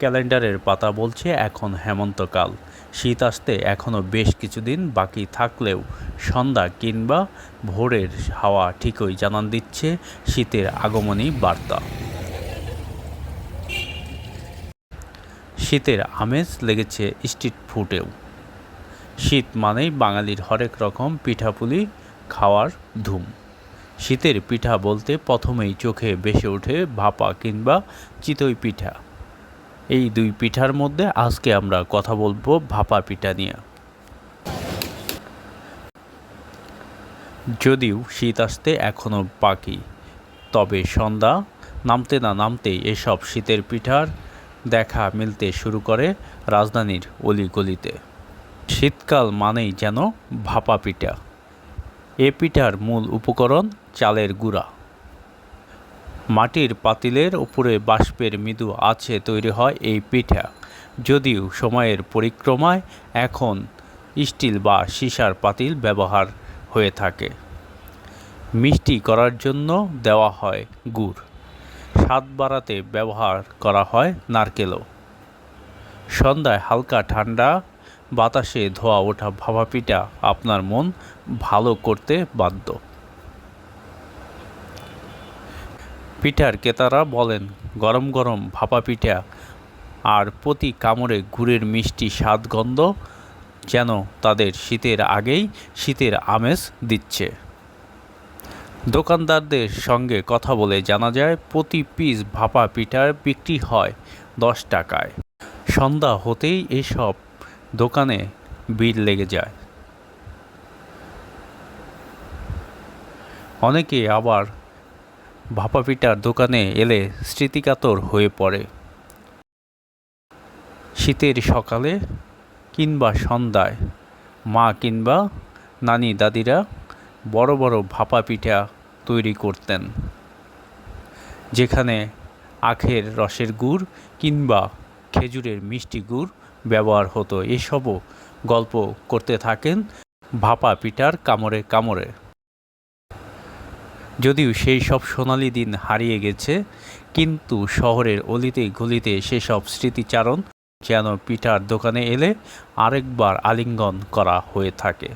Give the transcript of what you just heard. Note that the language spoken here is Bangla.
ক্যালেন্ডারের পাতা বলছে এখন হেমন্তকাল। শীত আসতে এখনও বেশ কিছুদিন বাকি থাকলেও সন্ধ্যা কিংবা ভোরের হাওয়া ঠিকই জানান দিচ্ছে শীতের আগমনী বার্তা। শীতের আমেজ লেগেছে স্ট্রিট ফুডেও। শীত মানেই বাঙালির হরেক রকম পিঠাপুলি খাওয়ার ধুম। শীতের পিঠা বলতে প্রথমেই চোখে ভেসে ওঠে ভাপা কিংবা চিতই পিঠা। এই দুই পিঠার মধ্যে আজকে আমরা কথা বলব ভাপা পিঠা নিয়ে। যদিও শীত আসতে এখনও বাকি, তবে সন্ধ্যা নামতে না নামতেই এসব শীতের পিঠার দেখা মিলতে শুরু করে রাজধানীর অলিগলিতে। শীতকাল মানেই যেন ভাপা পিঠা। এ পিঠার মূল উপকরণ চালের গুঁড়া। মাটির পাতিলের উপরে বাষ্পের মৃদু আছে তৈরি হয় এই পিঠা। যদিও সময়ের পরিক্রমায় এখন স্টিল বা সীসার পাতিল ব্যবহার হয়ে থাকে। মিষ্টি করার জন্য দেওয়া হয় গুড়। স্বাদ বাড়াতে ব্যবহার করা হয় নারকেলও। সন্ধ্যায় হালকা ঠান্ডা বাতাসে ধোয়া ওঠা ভাপা পিঠা আপনার মন ভালো করতে বাধ্য। পিঠার ক্রেতারা বলেন, গরম গরম ভাপা পিঠা আর প্রতি কামড়ে গুড়ের মিষ্টি স্বাদ গন্ধ যেন তাদের শীতের আগেই শীতের আমেজ দিচ্ছে। দোকানদারদের সঙ্গে কথা বলে জানা যায়, প্রতি পিস ভাপা পিঠার বিক্রি হয় দশ টাকায়। সন্ধ্যা হতেই এসব দোকানে ভিড় লেগে যায়। অনেকে আবার ভাপা পিঠার দোকানে এলে স্মৃতিকাতর হয়ে পড়ে। শীতের সকালে কিংবা সন্ধ্যায় মা কিংবা নানি দাদিরা বড় বড় ভাপা পিঠা তৈরি করতেন, যেখানে আখের রসের গুড় কিংবা খেজুরের মিষ্টি গুড় ব্যবহার হতো। এসবও গল্প করতে থাকেন ভাপা পিটার কামড়ে কামড়ে। যদিও সেই সব সোনালি দিন হারিয়ে গেছে, কিন্তু শহরের অলিতে গলিতে সেসব স্মৃতিচারণ যেন পিঠার দোকানে এলে আরেকবার আলিঙ্গন করা হয়ে থাকে।